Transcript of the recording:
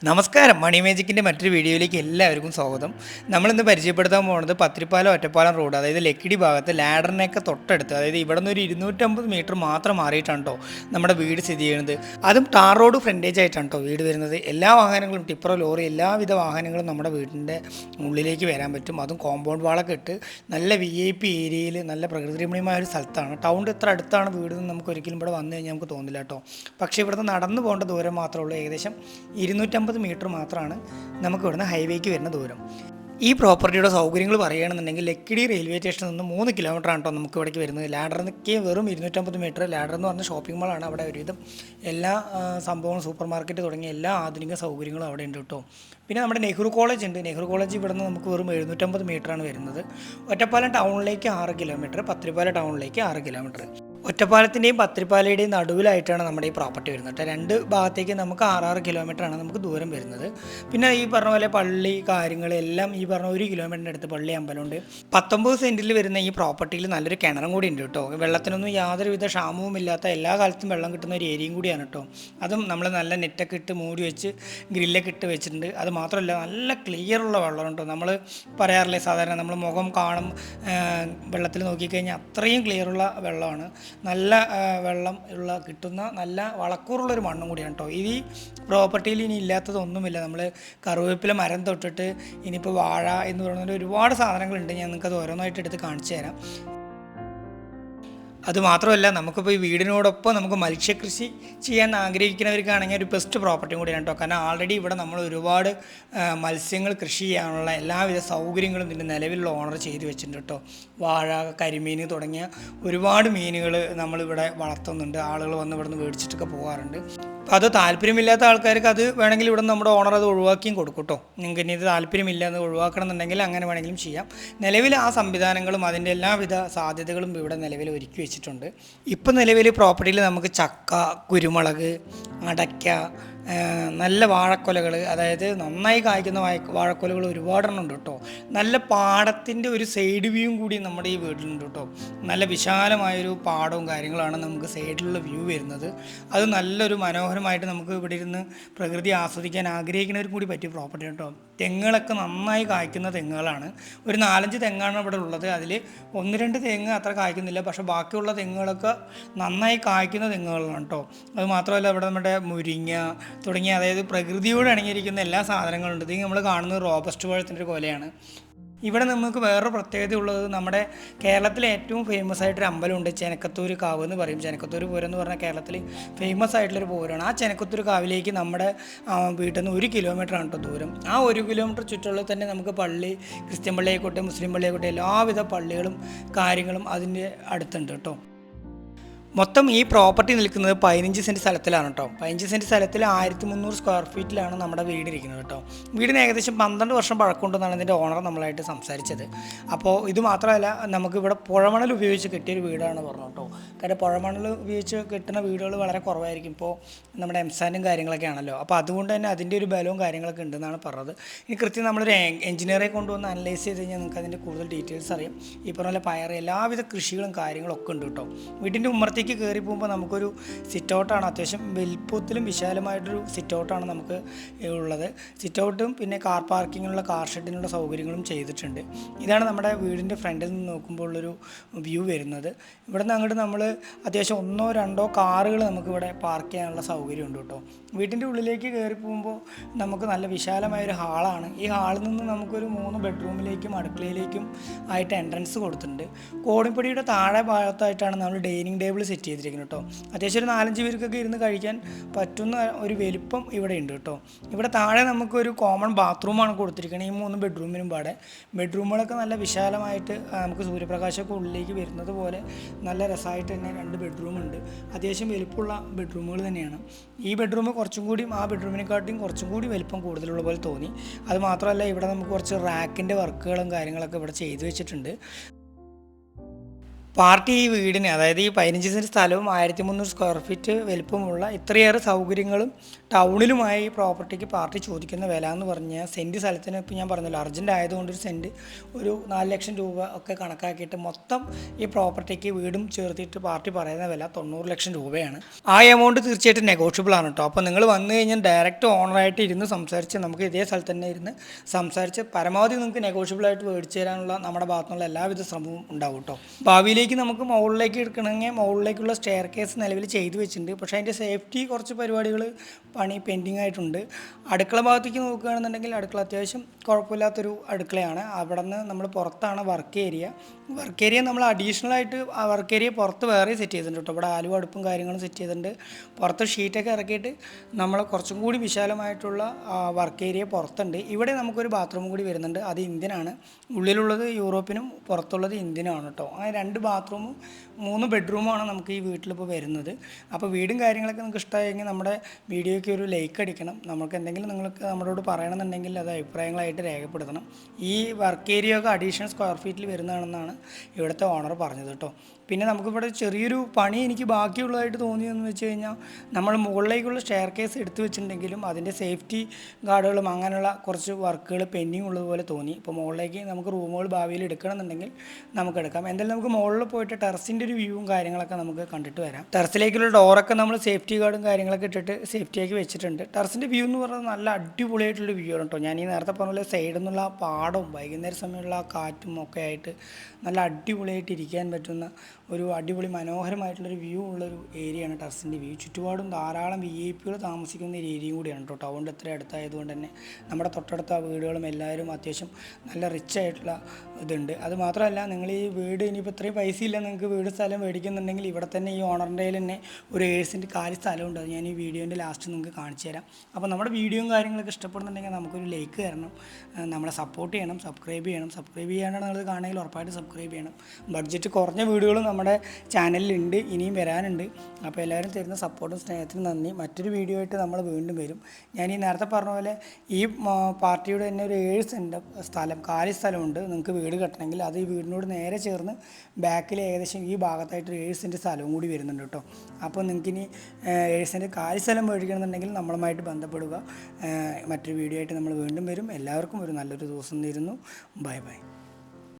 നമസ്കാരം. മണി മേജിക്കിന്റെ മറ്റൊരു വീഡിയോയിലേക്ക് എല്ലാവർക്കും സ്വാഗതം. നമ്മളിന്ന് പരിചയപ്പെടുത്താൻ പോകുന്നത് പത്തിരിപ്പാലം ഒറ്റപ്പാലം റോഡ് അതായത് ലക്കിടി ഭാഗത്ത് ലാഡറിനെയൊക്കെ തൊട്ടടുത്ത് അതായത് ഇവിടെ നിന്ന് ഒരു ഇരുന്നൂറ്റമ്പത് മീറ്റർ മാത്രം മാറിയിട്ടാണ് കേട്ടോ നമ്മുടെ വീട് സ്ഥിതി ചെയ്യുന്നത്. അതും ടാർ റോഡ് ഫ്രണ്ടേജ് ആയിട്ടാണ് കേട്ടോ വീട് വരുന്നത്. എല്ലാ വാഹനങ്ങളും ടിപ്പറോ ലോറി എല്ലാവിധ വാഹനങ്ങളും നമ്മുടെ വീടിന്റെ ഉള്ളിലേക്ക് വരാൻ പറ്റും. അതും കോമ്പൗണ്ട് വാളൊക്കെ ഇട്ട് നല്ല വി ഐ പി ഏരിയയിൽ നല്ല പ്രകൃതിരമണീയമായ ഒരു സ്ഥലത്താണ്. ടൗണിന്റെ എത്ര അടുത്താണ് വീട് എന്ന് നമുക്ക് ഒരിക്കലും ഇവിടെ വന്നു കഴിഞ്ഞാൽ നമുക്ക് തോന്നില്ല കേട്ടോ പക്ഷേ ഇവിടുന്ന് നടന്നു പോകേണ്ട ദൂരം മാത്രമേ ഉള്ളൂ. ഏകദേശം ഇരുന്നൂറ്റമ്പത് മീറ്റർ മാത്രമാണ് നമുക്ക് ഇവിടുന്ന് ഹൈവേക്ക് വരുന്ന ദൂരം. ഈ പ്രോപ്പർട്ടിയുടെ സൗകര്യങ്ങൾ പറയുകയാണെന്നുണ്ടെങ്കിൽ ലക്കിടി റെയിൽവേ സ്റ്റേഷനിൽ നിന്ന് മൂന്ന് കിലോമീറ്റർ ആണ് കേട്ടോ നമുക്ക് ഇവിടേക്ക് വരുന്നത്. ലാഡറിനൊക്കെ വെറും ഇരുന്നൂറ്റമ്പത് മീറ്റർ. ലാഡർ എന്ന് പറഞ്ഞ ഷോപ്പിംഗ് മാളാണ് അവിടെ ഒരുവിധം എല്ലാ സംഭവങ്ങളും സൂപ്പർ മാർക്കറ്റ് തുടങ്ങിയ എല്ലാ ആധുനിക സൗകര്യങ്ങളും അവിടെ ഉണ്ട് കേട്ടോ. പിന്നെ നമ്മുടെ നെഹ്റു കോളേജ് ഉണ്ട്. നെഹ്റു കോളേജ് ഇവിടെ നിന്ന് നമുക്ക് വെറും എഴുന്നൂറ്റമ്പത് ആണ് വരുന്നത്. ഒറ്റപ്പാലം ടൗണിലേക്ക് ആറ് കിലോമീറ്റർ പത്തിരിപ്പാല ടൗണിലേക്ക് ആറ് കിലോമീറ്റർ ഒറ്റപ്പാലത്തിന്റെയും പത്തിരിപ്പാലയുടെയും നടുവിലായിട്ടാണ് നമ്മുടെ ഈ പ്രോപ്പർട്ടി വരുന്നത് കേട്ടോ രണ്ട് ഭാഗത്തേക്ക് നമുക്ക് ആറാറ് കിലോമീറ്റർ ആണ് നമുക്ക് ദൂരം വരുന്നത്. പിന്നെ ഈ പറഞ്ഞ പോലെ പള്ളി കാര്യങ്ങൾ എല്ലാം ഈ പറഞ്ഞ ഒരു കിലോമീറ്ററിന്റെ അടുത്ത് പള്ളി അമ്പലമുണ്ട് പത്തൊമ്പത് സെന്റിൽ വരുന്ന ഈ പ്രോപ്പർട്ടിയിൽ നല്ലൊരു കിണറും കൂടി ഉണ്ട് കേട്ടോ വെള്ളത്തിനൊന്നും യാതൊരുവിധ ക്ഷാമവും ഇല്ലാത്ത എല്ലാ കാലത്തും വെള്ളം കിട്ടുന്ന ഒരു ഏരിയയും കൂടിയാണ് കേട്ടോ അതും നമ്മൾ നല്ല നെറ്റൊക്കെ ഇട്ട് മൂടി വെച്ച് ഗ്രില്ലൊക്കെ ഇട്ട് വെച്ചിട്ടുണ്ട്. അത് മാത്രമല്ല നല്ല ക്ലിയറുള്ള വെള്ളം കേട്ടോ നമ്മൾ പറയാറില്ലേ സാധാരണ നമ്മൾ മുഖം കാണും വെള്ളത്തിൽ നോക്കിക്കഴിഞ്ഞാൽ അത്രയും ക്ലിയറുള്ള വെള്ളമാണ്. നല്ല വെള്ളം ഉള്ള കിട്ടുന്ന നല്ല വളക്കൂറുള്ളൊരു മണ്ണും കൂടിയാണ് കേട്ടോ ഈ പ്രോപ്പർട്ടിയിൽ ഇനി ഇല്ലാത്തതൊന്നുമില്ല. നമ്മൾ കറിവേപ്പില മരം തൊട്ടിട്ട് ഇനിയിപ്പോൾ വാഴ എന്ന് പറയുന്ന ഒരുപാട് സാധനങ്ങളുണ്ട്. ഞാൻ നിങ്ങൾക്ക് അത് ഓരോന്നായിട്ട് എടുത്ത് കാണിച്ചു തരാം. അത് മാത്രമല്ല നമുക്കിപ്പോൾ ഈ വീടിനോടൊപ്പം നമുക്ക് മത്സ്യകൃഷി ചെയ്യാൻ ആഗ്രഹിക്കുന്നവർക്കാണെങ്കിൽ ഒരു ബെസ്റ്റ് പ്രോപ്പർട്ടിയും കൂടിയാണ് കേട്ടോ. കാരണം ആൾറെഡി ഇവിടെ നമ്മൾ ഒരുപാട് മത്സ്യങ്ങൾ കൃഷി ചെയ്യാനുള്ള എല്ലാവിധ സൗകര്യങ്ങളും ഇതിന്റെ നിലവിലുള്ള ഓണർ ചെയ്തു വെച്ചിട്ടുണ്ട് കേട്ടോ. വാഴ കരിമീൻ തുടങ്ങിയ ഒരുപാട് മീനുകൾ നമ്മളിവിടെ വളർത്തുന്നുണ്ട്. ആളുകൾ വന്ന് ഇവിടെ നിന്ന് മേടിച്ചിട്ടൊക്കെ പോകാറുണ്ട്. അത് താല്പര്യമില്ലാത്ത ആൾക്കാർക്ക് അത് വേണമെങ്കിൽ ഇവിടെ നമ്മുടെ ഓണർ അത് ഒഴിവാക്കിയും കൊടുക്കും കേട്ടോ നിങ്ങൾക്ക് ഇനി ഇത് താല്പര്യമില്ല എന്ന് ഒഴിവാക്കണം എന്നുണ്ടെങ്കിൽ അങ്ങനെ വേണമെങ്കിലും ചെയ്യാം. നിലവിൽ ആ സംവിധാനങ്ങളും അതിന്റെ എല്ലാവിധ സാധ്യതകളും ഇവിടെ നിലവിൽ ഒരുക്കി വെച്ചിട്ടുണ്ട്. ഇപ്പം നിലവിൽ പ്രോപ്പർട്ടിയിൽ നമുക്ക് ചക്ക കുരുമുളക് അടയ്ക്ക നല്ല വാഴക്കൊലകൾ അതായത് നന്നായി കായ്ക്കുന്ന വാഴ വാഴക്കൊലകൾ ഒരുപാടെണ്ണം ഉണ്ട് കേട്ടോ. നല്ല പാടത്തിന്റെ ഒരു സൈഡ് വ്യൂവും കൂടി നമ്മുടെ ഈ വീട്ടിലുണ്ട് കേട്ടോ. നല്ല വിശാലമായൊരു പാടവും കാര്യങ്ങളാണ് നമുക്ക് സൈഡിലുള്ള വ്യൂ വരുന്നത്. അത് നല്ലൊരു മനോഹരമായിട്ട് നമുക്ക് ഇവിടെ ഇരുന്ന് പ്രകൃതി ആസ്വദിക്കാൻ ആഗ്രഹിക്കുന്നവർക്ക് കൂടി പറ്റിയ പ്രോപ്പർട്ടി കേട്ടോ. തെങ്ങുകളൊക്കെ നന്നായി കായ്ക്കുന്ന തെങ്ങുകളാണ്. ഒരു നാലഞ്ച് തെങ്ങാണ് ഇവിടെ ഉള്ളത്. അതിൽ ഒന്ന് രണ്ട് തെങ്ങ് അത്ര കായ്ക്കുന്നില്ല. പക്ഷേ ബാക്കിയുള്ള തെങ്ങുകളൊക്കെ നന്നായി കായ്ക്കുന്ന തെങ്ങുകളാണ് കേട്ടോ. അത് മാത്രമല്ല ഇവിടെ നമ്മുടെ മുരിങ്ങ തുടങ്ങിയ അതായത് പ്രകൃതിയോട് അണിഞ്ഞിരിക്കുന്ന എല്ലാ സാധനങ്ങളും ഉണ്ട് ഇത് നമ്മൾ കാണുന്നത് റോബസ്റ്റ് പഴത്തിന്റെ ഒരു കൊലയാണ്. ഇവിടെ നമുക്ക് വേറൊരു പ്രത്യേകത ഉള്ളത് നമ്മുടെ കേരളത്തിലെ ഏറ്റവും ഫേമസ് ആയിട്ടൊരു അമ്പലമുണ്ട് ചെനക്കത്തൂർ കാവ് എന്ന് പറയും. ചെനക്കത്തൂർ പൂരം എന്ന് പറഞ്ഞാൽ കേരളത്തിൽ ഫേമസ് ആയിട്ടുള്ളൊരു പൂരമാണ്. ആ ചെനക്കത്തൂർ കാവിലേക്ക് നമ്മുടെ വീട്ടിൽ നിന്ന് ഒരു കിലോമീറ്റർ ആണ് കേട്ടോ ദൂരം. ആ ഒരു കിലോമീറ്റർ ചുറ്റുള്ള തന്നെ നമുക്ക് പള്ളി ക്രിസ്ത്യൻ പള്ളിയായിക്കോട്ടെ മുസ്ലിം പള്ളിയായിക്കോട്ടെ എല്ലാവിധ പള്ളികളും കാര്യങ്ങളും അതിന്റെ അടുത്തുണ്ട് കേട്ടോ മൊത്തം ഈ പ്രോപ്പർട്ടി നിൽക്കുന്നത് പതിനഞ്ച് സെന്റ് സ്ഥലത്തിലാണ് കേട്ടോ. പതിനഞ്ച് സെന്റ് സ്ഥലത്തിൽ ആയിരത്തി മുന്നൂറ് സ്ക്വയർ ഫീറ്റിലാണ് നമ്മുടെ വീട് ഇരിക്കുന്നത് കേട്ടോ. വീടിന് ഏകദേശം പന്ത്രണ്ട് വർഷം പഴക്കമുണ്ടെന്നാണ് ഇതിന്റെ ഓണർ നമ്മളായിട്ട് സംസാരിച്ചത്. അപ്പോൾ ഇത് മാത്രമല്ല നമുക്ക് ഇവിടെ പുഴമണൽ ഉപയോഗിച്ച് കെട്ടിയൊരു വീടാണ് പറഞ്ഞു കേട്ടോ. കാരണം പുഴമണൽ ഉപയോഗിച്ച് കെട്ടുന്ന വീടുകൾ വളരെ കുറവായിരിക്കും. ഇപ്പോൾ നമ്മുടെ എംസാനും കാര്യങ്ങളൊക്കെ ആണല്ലോ. അപ്പോൾ അതുകൊണ്ട് തന്നെ അതിന്റെ ഒരു ബലവും കാര്യങ്ങളൊക്കെ ഉണ്ടെന്നാണ് പറഞ്ഞത്. ഇനി കൃത്യം നമ്മളൊരു എഞ്ചിനീയറെ കൊണ്ടുവന്ന് അനലൈസ് ചെയ്ത് കഴിഞ്ഞാൽ നിങ്ങൾക്ക് അതിന്റെ കൂടുതൽ ഡീറ്റെയിൽസ് അറിയാം. ഈ പറഞ്ഞ പയർ എല്ലാവിധ കൃഷികളും കാര്യങ്ങളൊക്കെ ഉണ്ട് കേട്ടോ. വീട്ടിന്റെ ഉമ്മറത്തേക്ക് കയറി പോകുമ്പോൾ നമുക്കൊരു സിറ്റ് ഔട്ടാണ് അത്യാവശ്യം വലിപ്പത്തിലും വിശാലമായിട്ടൊരു സിറ്റ് ഔട്ടാണ് നമുക്ക് ഉള്ളത്. സിറ്റ് ഔട്ടും പിന്നെ കാർ പാർക്കിങ്ങിനുള്ള കാർ ഷെഡിനുള്ള സൗകര്യങ്ങളും ചെയ്തിട്ടുണ്ട്. ഇതാണ് നമ്മുടെ വീടിന്റെ ഫ്രണ്ടിൽ നിന്ന് നോക്കുമ്പോൾ ഉള്ളൊരു വ്യൂ വരുന്നത്. ഇവിടെ നിന്ന് അങ്ങോട്ട് നമ്മൾ അത്യാവശ്യം ഒന്നോ രണ്ടോ കാറുകൾ നമുക്കിവിടെ പാർക്ക് ചെയ്യാനുള്ള സൗകര്യമുണ്ട് കേട്ടോ. വീട്ടിന്റെ ഉള്ളിലേക്ക് കയറി പോകുമ്പോൾ നമുക്ക് നല്ല വിശാലമായൊരു ഹാളാണ്. ഈ ഹാളിൽ നിന്ന് നമുക്കൊരു മൂന്ന് ബെഡ്റൂമിലേക്കും അടുക്കളയിലേക്കും ആയിട്ട് എൻട്രൻസ് കൊടുത്തിട്ടുണ്ട്. കോടിപ്പടിയുടെ താഴെ ഭാഗത്തായിട്ടാണ് നമ്മൾ ഡൈനിങ് ടേബിൾ സെറ്റ് ചെയ്തിരിക്കുന്നത് കേട്ടോ അത്യാവശ്യം ഒരു നാലഞ്ച് പേർക്കൊക്കെ ഇരുന്ന് കഴിക്കാൻ പറ്റുന്ന ഒരു വലിപ്പം ഇവിടെ ഉണ്ട് കേട്ടോ ഇവിടെ താഴെ നമുക്കൊരു കോമൺ ബാത്റൂമാണ് കൊടുത്തിരിക്കുന്നത് ഈ മൂന്ന് ബെഡ്റൂമിനും പാടെ. ബെഡ്റൂമുകളൊക്കെ നല്ല വിശാലമായിട്ട് നമുക്ക് സൂര്യപ്രകാശമൊക്കെ ഉള്ളിലേക്ക് വരുന്നത് പോലെ നല്ല രസമായിട്ട് തന്നെ രണ്ട് ബെഡ്റൂം ഉണ്ട്. അത്യാവശ്യം വലിപ്പമുള്ള ബെഡ്റൂമുകൾ തന്നെയാണ്. ഈ ബെഡ്റൂം കുറച്ചും കൂടി ആ ബെഡ്റൂമിനെക്കാട്ടിയും കുറച്ചും കൂടി വലിപ്പം കൂടുതലുള്ള പോലെ തോന്നി. അത് മാത്രമല്ല ഇവിടെ നമുക്ക് കുറച്ച് റാക്കിന്റെ വർക്കുകളും കാര്യങ്ങളൊക്കെ ഇവിടെ ചെയ്തു വെച്ചിട്ടുണ്ട്. പാർട്ടി ഈ വീടിന് അതായത് ഈ പതിനഞ്ച് സെന്റ് സ്ഥലവും ആയിരത്തി മുന്നൂറ് സ്ക്വയർ ഫീറ്റ് വലിപ്പമുള്ള ഇത്രയേറെ സൗകര്യങ്ങളും ടൗണിലുമായ ഈ പ്രോപ്പർട്ടിക്ക് പാർട്ടി ചോദിക്കുന്ന വില എന്ന് പറഞ്ഞാൽ സെന്റ് സ്ഥലത്തിന് ഇപ്പോൾ ഞാൻ പറഞ്ഞല്ലോ അർജന്റ് ആയതുകൊണ്ട് ഒരു സെന്റ് ഒരു നാല് ലക്ഷം രൂപ ഒക്കെ കണക്കാക്കിയിട്ട് മൊത്തം ഈ പ്രോപ്പർട്ടിക്ക് വീടും ചേർത്തിട്ട് പാർട്ടി പറയുന്ന വില തൊണ്ണൂറ് ലക്ഷം രൂപയാണ്. ആ എമൗണ്ട് തീർച്ചയായിട്ടും നെഗോഷ്യബിൾ ആണ് കേട്ടോ. അപ്പോൾ നിങ്ങൾ വന്നു കഴിഞ്ഞാൽ ഡയറക്റ്റ് ഓണറായിട്ട് ഇരുന്ന് സംസാരിച്ച് നമുക്ക് ഇതേ സ്ഥലത്ത് തന്നെ ഇരുന്ന് സംസാരിച്ച് പരമാവധി നിങ്ങൾക്ക് നെഗോഷ്യബിളായിട്ട് മേടിച്ചു തരാനുള്ള നമ്മുടെ ഭാഗത്തുനിന്നുള്ള എല്ലാവിധ ശ്രമവും ഉണ്ടാവും കേട്ടോ. ഭാവിയിലേക്ക് നമുക്ക് മുകളിലേക്ക് എടുക്കണമെങ്കിൽ മുകളിലേക്കുള്ള സ്റ്റെയർ കേസ് നിലവിൽ ചെയ്തു വെച്ചിട്ടുണ്ട്. പക്ഷേ അതിന്റെ സേഫ്റ്റി കുറച്ച് പരിപാടികൾ പണി പെൻഡിങ് ആയിട്ടുണ്ട്. അടുക്കള ഭാഗത്തേക്ക് നോക്കുകയാണെന്നുണ്ടെങ്കിൽ അടുക്കള അത്യാവശ്യം കുഴപ്പമില്ലാത്തൊരു അടുക്കളയാണ്. അവിടെ നിന്ന് നമ്മൾ പുറത്താണ് വർക്ക് ഏരിയ വർക്ക് ഏരിയ നമ്മൾ അഡീഷണൽ ആയിട്ട് ആ വർക്ക് ഏരിയ പുറത്ത് വേറെ സെറ്റ് ചെയ്തിട്ടുണ്ട് കേട്ടോ. ഇവിടെ ആലുവ അടുപ്പും കാര്യങ്ങളും സെറ്റ് ചെയ്തിട്ടുണ്ട്. പുറത്ത് ഷീറ്റൊക്കെ ഇറക്കിയിട്ട് നമ്മൾ കുറച്ചും കൂടി വിശാലമായിട്ടുള്ള വർക്ക് ഏരിയ പുറത്തുണ്ട്. ഇവിടെ നമുക്കൊരു ബാത്റൂം കൂടി വരുന്നുണ്ട്. അത് ഇന്ത്യനാണ്. ഉള്ളിലുള്ളത് യൂറോപ്പിനും പുറത്തുള്ളത് ഇന്ത്യനുമാണ് കേട്ടോ. അങ്ങനെ രണ്ട് ബാത്റൂമും മൂന്ന് ബെഡ്റൂമാണ് നമുക്ക് ഈ വീട്ടിലിപ്പോൾ വരുന്നത്. അപ്പോൾ വീടും കാര്യങ്ങളൊക്കെ നിങ്ങൾക്ക് ഇഷ്ടമായെങ്കിൽ നമ്മുടെ വീഡിയോയ്ക്ക് ഒരു ലൈക്ക് അടിക്കണം. നമുക്ക് എന്തെങ്കിലും നിങ്ങൾക്ക് നമ്മളോട് പറയണമെന്നുണ്ടെങ്കിൽ അത് അഭിപ്രായങ്ങളായിട്ട് രേഖപ്പെടുത്തണം. ഈ വർക്ക് ഏരിയ ഒക്കെ അഡീഷണൽ സ്ക്വയർ ഫീറ്റിൽ വരുന്നതാണെന്നാണ് ഇവിടുത്തെ ഓണർ പറഞ്ഞത് കേട്ടോ. പിന്നെ നമുക്കിവിടെ ചെറിയൊരു പണി എനിക്ക് ബാക്കിയുള്ളതായിട്ട് തോന്നിയെന്ന് വെച്ച് കഴിഞ്ഞാൽ നമ്മൾ മുകളിലേക്കുള്ള സ്റ്റെയർ കേസ് എടുത്തു വെച്ചിട്ടുണ്ടെങ്കിലും അതിന്റെ സേഫ്റ്റി ഗാർഡുകളും അങ്ങനെയുള്ള കുറച്ച് വർക്കുകൾ പെൻഡിങ് ഉള്ളതുപോലെ തോന്നി. ഇപ്പോൾ മുകളിലേക്ക് നമുക്ക് റൂമുകൾ ഭാവിയിൽ എടുക്കണമെന്നുണ്ടെങ്കിൽ നമുക്ക് എടുക്കാം. എന്തായാലും നമുക്ക് മുകളിൽ പോയിട്ട് ടെറസിന്റെ ഒരു വ്യൂവും കാര്യങ്ങളൊക്കെ നമുക്ക് കണ്ടിട്ട് വരാം. ടെറസിലേക്കുള്ള ഡോറൊക്കെ നമ്മൾ സേഫ്റ്റി ഗാർഡും കാര്യങ്ങളൊക്കെ ഇട്ടിട്ട് സേഫ്റ്റിയാക്കി വെച്ചിട്ടുണ്ട്. ടെറസിന്റെ വ്യൂ എന്ന് പറഞ്ഞാൽ നല്ല അടിപൊളിയായിട്ടുള്ള വ്യൂ ആണ് കേട്ടോ. ഞാൻ ഈ നേരത്തെ പറഞ്ഞ പോലെ സൈഡിൽ നിന്നുള്ള പാടവും വൈകുന്നേര സമയമുള്ള ആ കാറ്റും ഒക്കെ ആയിട്ട് നല്ല അടിപൊളിയായിട്ട് ഇരിക്കാൻ പറ്റുന്ന ഒരു അടിപൊളി മനോഹരമായിട്ടുള്ളൊരു വ്യൂ ഉള്ളൊരു ഏരിയയാണ് ടെറസിന്റെ വ്യൂ. ചുറ്റുപാടും ധാരാളം വി ഐ പികൾ താമസിക്കുന്ന ഒരു ഏരിയയും കൂടിയാണ് കേട്ടോ ടൗണിന്റെ അത്ര അടുത്തായതുകൊണ്ട് തന്നെ നമ്മുടെ തൊട്ടടുത്ത വീടുകളും എല്ലാവരും അത്യാവശ്യം നല്ല റിച്ച് ആയിട്ടുള്ള ഇതുണ്ട്. അത് മാത്രമല്ല നിങ്ങൾ ഈ വീട് ഇനിയിപ്പോൾ ഇത്രയും പൈസ ഇല്ല നിങ്ങൾക്ക് വീട് സ്ഥലം മേടിക്കുന്നുണ്ടെങ്കിൽ ഇവിടെ തന്നെ ഈ ഓണറിന്റെ തന്നെ ഒരു ഏഴ് സെന്റ് കാലി സ്ഥലമുണ്ട്. അത് ഞാൻ ഈ വീഡിയോന്റെ ലാസ്റ്റ് നിങ്ങൾക്ക് കാണിച്ചു തരാം. അപ്പോൾ നമ്മുടെ വീഡിയോയും കാര്യങ്ങളൊക്കെ ഇഷ്ടപ്പെടുന്നുണ്ടെങ്കിൽ നമുക്കൊരു ലൈക്ക് തരണം. നമ്മളെ സപ്പോർട്ട് ചെയ്യണം സബ്സ്ക്രൈബ് ചെയ്യണം. സബ്സ്ക്രൈബ് ചെയ്യാനാണ് നിങ്ങൾ കാണുമെങ്കിൽ ഉറപ്പായിട്ട് സബ്സ്ക്രൈബ് ചെയ്യണം. ബഡ്ജറ്റ് കുറഞ്ഞ വീഡിയോകൾ നമ്മുടെ ചാനലിലുണ്ട് ഇനിയും വരാനുണ്ട്. അപ്പോൾ എല്ലാവരും തരുന്ന സപ്പോർട്ടും സ്നേഹത്തിനും നന്ദി. മറ്റൊരു വീഡിയോ ആയിട്ട് നമ്മൾ വീണ്ടും വരും. ഞാൻ ഈ നേരത്തെ പറഞ്ഞ പോലെ ഈ പാർട്ടിയുടെ തന്നെ ഒരു ഏഴ് സെന്റ് സ്ഥലം കാലി സ്ഥലമുണ്ട്. നിങ്ങൾക്ക് വീട് കെട്ടണമെങ്കിൽ അത് ഈ വീടിനോട് നേരെ ചേർന്ന് ബാക്കിൽ ഏകദേശം ഈ ഭാഗത്തായിട്ട് ഒരു ഏഴ് സെന്റ് സ്ഥലവും കൂടി വരുന്നുണ്ട് കേട്ടോ. അപ്പോൾ നിങ്ങൾക്ക് ഇനി ഏഴ് സെന്റ് കാലി സ്ഥലം മേടിക്കണമെന്നുണ്ടെങ്കിൽ നമ്മളുമായിട്ട് ബന്ധപ്പെടുക. മറ്റൊരു വീഡിയോ ആയിട്ട് നമ്മൾ വീണ്ടും വരും. എല്ലാവർക്കും ഒരു നല്ലൊരു ദിവസം തരുന്നു. Bye bye.